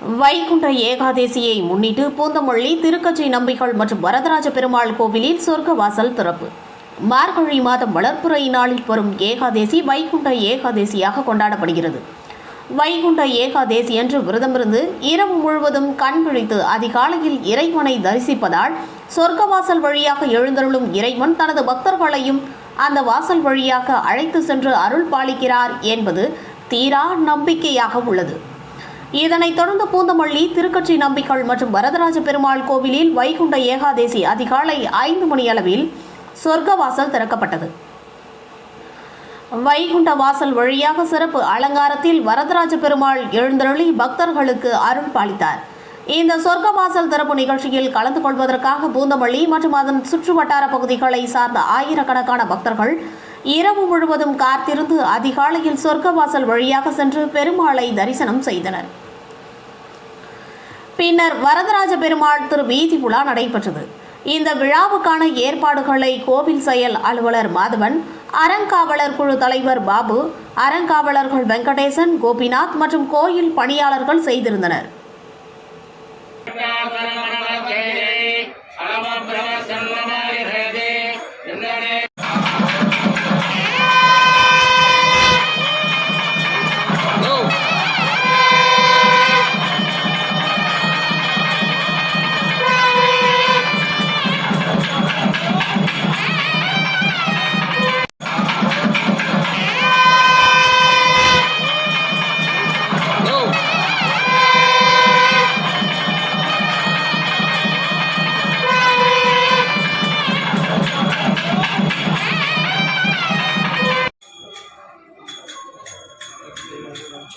வைகுண்ட ஏகாதேசியை முன்னிட்டு பூந்தமல்லி திருக்கச்சி நம்பிகள் மற்றும் வரதராஜ பெருமாள் கோவிலில் சொர்க்க வாசல் திறப்பு. மார்கழி மாதம் வளர்ப்புறை நாளில் வரும் ஏகாதேசி வைகுண்ட ஏகாதேசியாக கொண்டாடப்படுகிறது. வைகுண்ட ஏகாதேசி என்று விரதமிருந்து இரவு முழுவதும் கண் விழித்து அதிகாலையில் இறைவனை தரிசிப்பதால் சொர்க்க வாசல் வழியாக எழுந்தருளும் இறைவன் தனது பக்தர்களையும் அந்த வாசல் வழியாக அழைத்து சென்று அருள் பாலிக்கிறார் என்பது தீரா நம்பிக்கையாக உள்ளது. இதனைத் தொடர்ந்து பூந்தமல்லி திருக்கட்சி நம்பிகள் மற்றும் வரதராஜ பெருமாள் கோவிலில் வைகுண்ட ஏகாதேசி அதிகாலை ஐந்து மணி அளவில் சொர்க்க வாசல் திறக்கப்பட்டது. வைகுண்ட வாசல் வழியாக சிறப்பு அலங்காரத்தில் வரதராஜ பெருமாள் எழுந்தருளி பக்தர்களுக்கு அருள் பாலித்தார். இந்த சொர்க்க வாசல் திறப்பு நிகழ்ச்சியில் கலந்து கொள்வதற்காக பூந்தமல்லி மற்றும் அதன் சுற்று வட்டார பகுதிகளை சார்ந்த ஆயிரக்கணக்கான பக்தர்கள் இரவு முழுவதும் காத்திருந்து அதிகாலையில் சொர்க்கவாசல் வழியாக சென்று பெருமாளை தரிசனம் செய்தனர். பின்னர் வரதராஜ பெருமாள் திரு வீதி உலா நடைபெற்றது. இந்த விழாவுக்கான ஏற்பாடுகளை கோவில் செயல் அலுவலர் மாதவன் அறங்காவலர் குழு தலைவர் பாபு அறங்காவலர்கள் வெங்கடேசன் கோபிநாத் மற்றும் கோயில் பணியாளர்கள் செய்திருந்தனர்.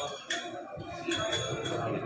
はい。